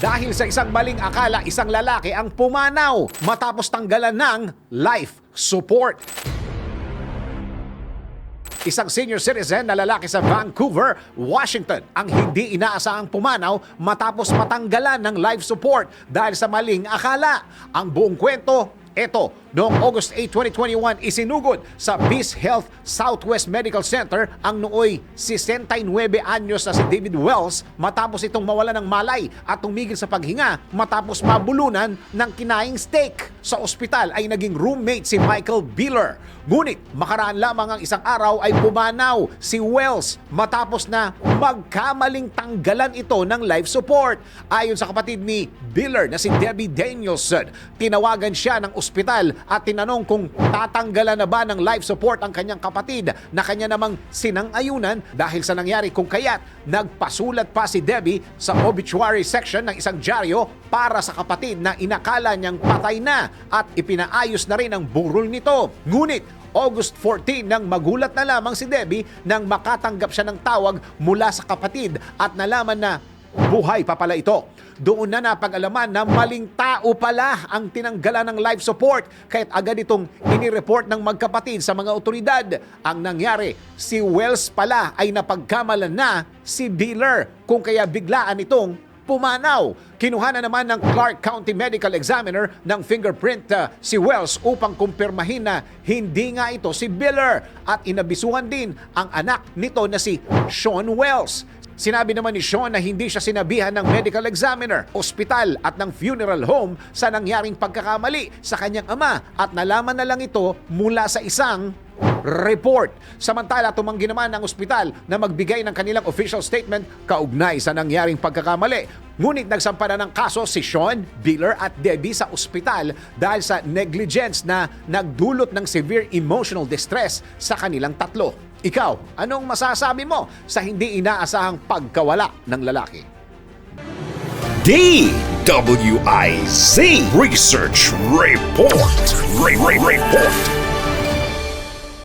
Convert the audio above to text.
Dahil sa isang maling akala, isang lalaki ang pumanaw matapos tanggalan ng life support. Isang senior citizen na lalaki sa Vancouver, Washington ang hindi inaasahang pumanaw matapos matanggalan ng life support dahil sa maling akala. Ang buong kwento, ito, noong August 8, 2021, isinugod sa Peace Health Southwest Medical Center ang nooy 69 anyos na si David Wells matapos itong mawala ng malay at tumigil sa paghinga matapos mabulunan ng kinaing steak. Sa ospital ay naging roommate si Michael Biller. Ngunit makaraan lamang ang isang araw ay pumanaw si Wells matapos na magkamaling tanggalan ito ng life support. Ayon sa kapatid ni Biller na si Debbie Danielson, tinawagan siya ng ospital at tinanong kung tatanggalan na ba ng life support ang kanyang kapatid na kanya namang sinang-ayunan dahil sa nangyari kung kaya't nagpasulat pa si Debbie sa obituary section ng isang dyaryo para sa kapatid na inakala niyang patay na at ipinaayos na rin ang burol nito. Ngunit August 14 nang magulat na lamang si Debbie nang makatanggap siya ng tawag mula sa kapatid at nalaman na buhay pa pala ito. Doon na napag-alaman na maling tao pala ang tinanggalan ng life support kahit agad itong inireport ng magkapatid sa mga otoridad. Ang nangyari, si Wells pala ay napagkamalan na si Biller kung kaya biglaan itong pumanaw. Kinuha na naman ng Clark County Medical Examiner ng fingerprint uh, si Wells upang kumpirmahin na hindi nga ito si Biller at inabisuhan din ang anak nito na si Sean Wells. Sinabi naman ni Sean na hindi siya sinabihan ng medical examiner, ospital at ng funeral home sa nangyaring pagkakamali sa kanyang ama at nalaman na lang ito mula sa isang report. Samantala, tumanggi naman ang ospital na magbigay ng kanilang official statement kaugnay sa nangyaring pagkakamali. Ngunit nagsampa na ng kaso si Sean, Biller at Debbie sa ospital dahil sa negligence na nagdulot ng severe emotional distress sa kanilang tatlo. Ikaw, anong masasabi mo sa hindi inaasahang pagkawala ng lalaki? DWIZ Research Report. Re- Re- Report.